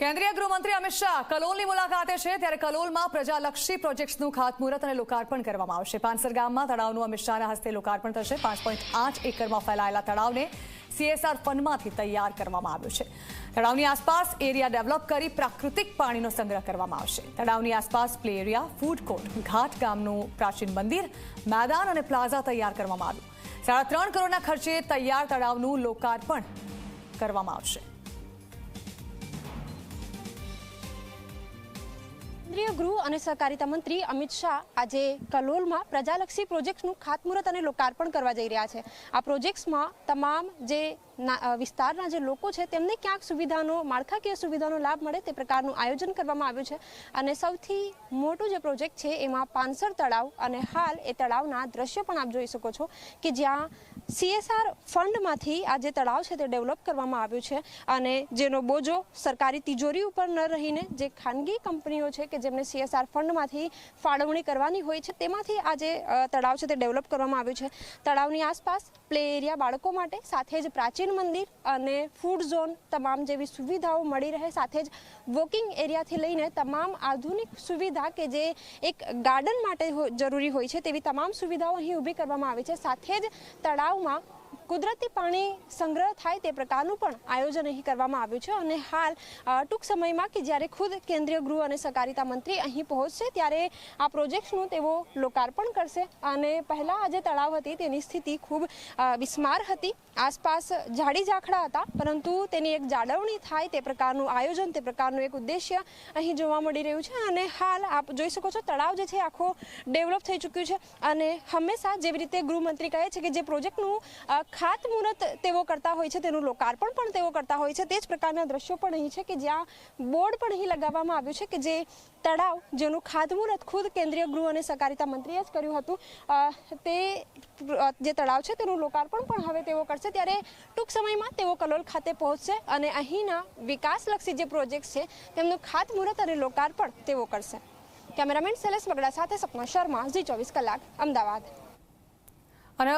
કેન્દ્રીય ગૃહમંત્રી અમિત શાહ કલોલની મુલાકાતે છે ત્યારે કલોલમાં પ્રજાલક્ષી પ્રોજેક્ટ્સનું ખાતમુહૂર્ત અને લોકાર્પણ કરવામાં આવશે. પાનસર ગામમાં તળાવનું અમિત શાહના હસ્તે લોકાર્પણ થશે. પાંચ પોઈન્ટ આઠ એકરમાં ફેલાયેલા તળાવને સીએસઆર ફંડમાંથી તૈયાર કરવામાં આવ્યું છે. તળાવની આસપાસ એરિયા ડેવલપ કરી પ્રાકૃતિક પાણીનો સંગ્રહ કરવામાં આવશે. તળાવની આસપાસ પ્લે એરિયા, ફૂડ કોર્ટ, ઘાટ ગામનું પ્રાચીન મંદિર, મેદાન અને પ્લાઝા તૈયાર કરવામાં આવ્યું. સાડા ત્રણ કરોડના ખર્ચે તૈયાર તળાવનું લોકાર્પણ કરવામાં આવશે. કેન્દ્રીય ગૃહ અને સહકારિતા મંત્રી અમિત શાહ આજે કલોલમાં પ્રજાલક્ષી પ્રોજેક્ટ્સનું ખાતમુહૂર્ત અને લોકાર્પણ કરવા જઈ રહ્યા છે. આ પ્રોજેક્ટ્સમાં તમામ જે વિસ્તારના જે લોકો છે, તેમને ક્યાંક સુવિધાનો, માળખાકીય સુવિધાનો લાભ મળે તે પ્રકારનું આયોજન કરવામાં આવ્યું છે અને સૌથી મોટું જે પ્રોજેક્ટ છે, એમાં પાનસર તળાવ અને હાલ એ તળાવના દ્રશ્યો પણ આપ જોઈ શકો છો કે જ્યાં સીએસઆર ફંડમાંથી આ જે તળાવ છે તે ડેવલપ કરવામાં આવ્યું છે અને જેનો બોજો સરકારી તિજોરી ઉપર ન રહીને જે ખાનગી કંપનીઓ છે કે જેમને સીએસઆર ફંડમાંથી ફાળવણી કરવાની હોય છે, તેમાંથી આ જે તળાવ છે તે ડેવલપ કરવામાં આવ્યું છે. તળાવની આસપાસ પ્લે એરિયા બાળકો માટે, સાથે જ પ્રાચીન મંદિર અને ફૂડ ઝોન તમામ જેવી સુવિધાઓ મળી રહે, સાથે જ વોકિંગ એરિયાથી લઈને તમામ આધુનિક સુવિધા કે જે એક ગાર્ડન માટે જરૂરી હોય છે, તેવી તમામ સુવિધાઓ અહીં ઊભી કરવામાં આવી છે. સાથે જ તળાવમાં કુદરતી પાણી સંગ્રહ થાય તે પ્રકારનું પણ આયોજન અહીં કરવામાં આવ્યું છે અને હાલ ટૂંક સમયમાં કે જ્યારે ખુદ કેન્દ્રીય ગૃહ અને સહકારિતા મંત્રી અહીં પહોંચશે ત્યારે આ પ્રોજેક્ટ્સનું તેઓ લોકાર્પણ કરશે અને પહેલાં આ જે તળાવ હતી તેની સ્થિતિ ખૂબ વિસ્માર હતી. આસપાસ ઝાડી ઝાખડા હતા, પરંતુ તેની એક જાળવણી થાય તે પ્રકારનું આયોજન, તે પ્રકારનું એક ઉદ્દેશ્ય અહીં જોવા મળી રહ્યું છે અને હાલ આપ જોઈ શકો છો તળાવ જે છે આખો ડેવલપ થઈ ચૂક્યું છે અને હંમેશા જેવી રીતે ગૃહમંત્રી કહે છે કે જે પ્રોજેક્ટનું ખાતમુહૂર્ત તેઓ કરતા હોય છે, તેનું લોકાર્પણ પણ તેઓ કરતા હોય છે. તે જ પ્રકારના દ્રશ્યો પણ અહીં છે કે જ્યાં બોર્ડ પણ અહીં લગાવવામાં આવ્યું છે કે જે તળાવ જેનું ખાતમુહૂર્ત ખુદ કેન્દ્રીય ગૃહ અને સહકારિતા મંત્રીએ જ કર્યું હતું તે જે તળાવ છે તેનું લોકાર્પણ પણ હવે તેઓ કરશે. ત્યારે ટૂંક સમયમાં તેઓ કલોલ ખાતે પહોંચશે અને અહીંના વિકાસલક્ષી જે પ્રોજેક્ટ છે, તેમનું ખાતમુહૂર્ત અને લોકાર્પણ તેઓ કરશે. કેમેરામેન શૈલેષ બગડા સાથે સપના શર્મા, ઝી ચોવીસ કલાક, અમદાવાદ. અને